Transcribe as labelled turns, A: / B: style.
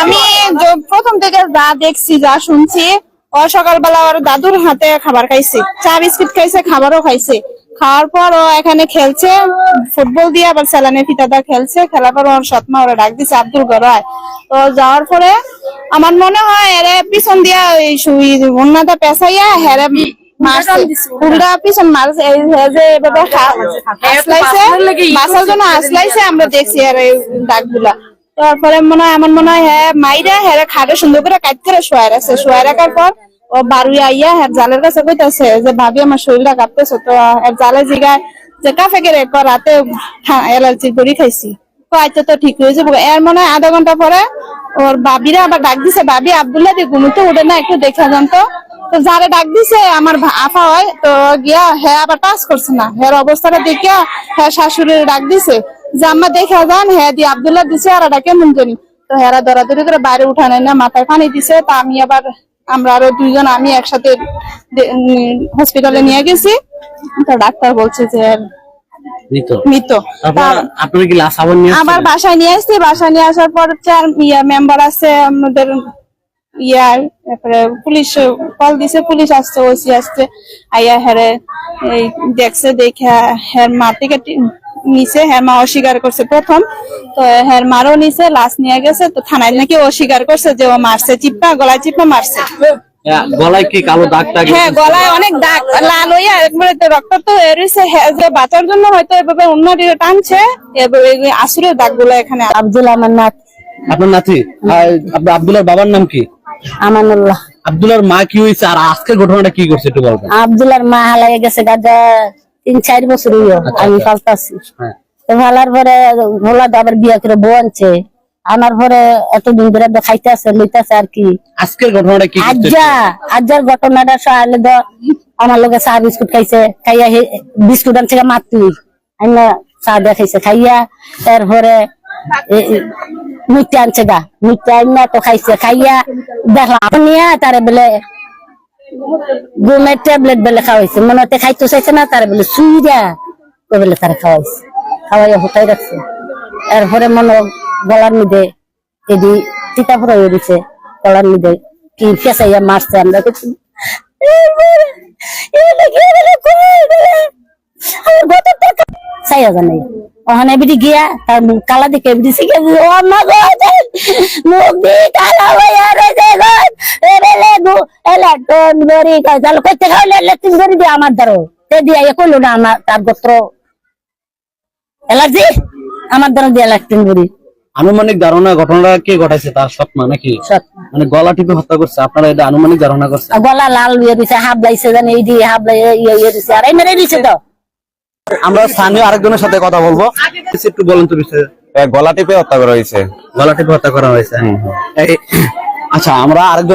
A: আমি প্রথম থেকে যা দেখছি যা শুনছি ও সকালবেলা ওর দাদুর হাতে খাবার খাইছে। চা বিস্কিট খাইছে খাবারও খাইছে। খাওয়ার পর ও এখানে খেলছে ফুটবল দিয়ে আবার স্যালানে ফিতাদা খেলছে। খেলার পর ওর সৎমা ওরা ডাক দিছে আব্দুল গড়ায় তো যাওয়ার পরে আমার মনে হয় এরে পিছন দিয়া ওই সুই অন্যটা পেঁচাইয়া হেরে পিছন মারছে যে এভাবে খা- জন্য আসলাইছে আমরা দেখছি আর এই দাগগুলা। তারপরে মনে হয়, আমার মনে হয় হ্যাঁ মাইরা হ্যাঁ খাটে সুন্দর করে কাট করে শোয়া রাখছে। শোয়া রাখার পর ও বারুই আইয়া হ্যাঁ জালের কাছে কইতাছে যে, ভাবি, আমার শরীরটা কাঁপতেছে। তো এর জালে জিগায় যে, কাফে গেলে রাতে অ্যালার্জি করি খাইছি। তো আইতে তো ঠিক হয়েছে। এর মনে হয় আধা ঘণ্টা পরে ওর বাবিরা আবার ডাক দিছে, ভাবি, আব্দুল্লাহ দিয়ে ঘুমোতে উঠে না, একটু দেখা যান তো। তো যারা ডাক দিছে, আমার আফা হয়, তো গিয়া হ্যাঁ আবার পাস করছে না। হ্যাঁ অবস্থাটা দেখিয়া হ্যাঁ শাশুড়ির ডাক দিছে। যে আম্মা দেখা যান হ্যাঁ দিয়ে আবদুল্লাহ দিছে আর এটা কেমন জানি তো হেরা দরাদরি করে বাইরে উঠানে না মাথায় পানি দিছে তা আমি আবার আমরা আরও দুইজন আমি একসাথে হসপিটালে নিয়ে গেছি। তো ডাক্তার বলছে যে
B: মৃত?
A: বাসায় নিয়ে আসছি বাসায় নিয়ে আসার পর চার ইয়া মেম্বার আছে আমাদের ইয়া তারপরে পুলিশ কল দিছে পুলিশ আসছে ওসি আসছে আইয়া হেরে দেখছে দেখে হের মা থেকে টি- নিছে হের মা অস্বীকার করছে প্রথম। তো হের মারও নিছে লাশ নিয়ে গেছে। তো থানায় নাকি অস্বীকার করছে যে ও মারছে চিপা গলায় চিপা মারছে।
B: আহ, গলায় কি কালো দাগ টাগ
A: হ্যাঁ গলায় অনেক দাগ লাল হইয়া একবারে তো রক্ত তো এরিছে হ্যাঁ, যে বাঁচার জন্য হয়তো এভাবে উন্নতি টানছে আসুরের দাগগুলো এখানে
C: আব্দুল
B: আপনার নাতি? বাবার নাম কি?
C: আমানুল্লাহ।
B: মা কি হয়েছে আর আজকের ঘটনাটা কি করছে একটু বলবেন?
C: মা হালাই গেছে গাদা তিন চার বছর আমি পাল্টাছি
B: হ্যাঁ।
C: ভালার পরে ভোলা আবার বিয়া করে বউ আনছে। আনার পরে এতদিন ধরে তো খাইতেছে লইতেছে আর কি।
B: আজকের ঘটনাটা কি
C: আজ্জা আজ্জার ঘটনাটা সকালে তো আমার লোকে চা বিস্কুট খাইছে খাইয়া হে- বিস্কুট আনছে মাতৃ। আইনা চা দিয়ে খাইছে খাইয়া এরপরে মিথ্যা আনছে গা। মিথ্যা আইনা তো খাইছে খাইয়া দেখলাম নিয়ে তারে বলে ঘুমের ট্যাবলেট বেলে খাওয়াইছে। মনে হতে চাইছে না, তারে বলে সুইরা বলে, তারা খাওয়াইছে। খাওয়াইয়া হোতাই রাখছে এরপরে মনে গলার মধ্যে এদি তিতা ফুরা হয়ে দিছে। গলার মধ্যে কি ফেসাইয়া মারছে আমরা কিছু চাইয়া জানাই ওখানে এবিডি গিয়া, তার কালা দিকে এবিডি শিখে ও মা গো মুখ কালা টন বরি কয় চাল কইতে খাইলে লেটিন বরি আমার ধরো। তে দিয়া এ কইলো না আমার তার গোত্র। এলার্জি? আমার ধরো দিয়া লেটিন বরি
B: আনুমানিক ধারণা ঘটনাটা কে ঘটাইছে? তার সৎ মা নাকি মানে গলা টিপে হত্যা করছে। আপনারা এটা আনুমানিক ধারণা করছে
C: গলা লাল ইয়ে দিছে হাব লাইছে জানি এই দিয়ে হাব লাই ইয়ে দিছে আর এই মেরে দিছে তো।
B: আমরা স্থানীয় আরেকজনের সাথে কথা বলব। একটু বলেন তো বিষয়ে।
D: গলা টিপে হত্যা করা হয়েছে।
B: গলা টিপে হত্যা করা হয়েছে। আচ্ছা আমরা আরেকজন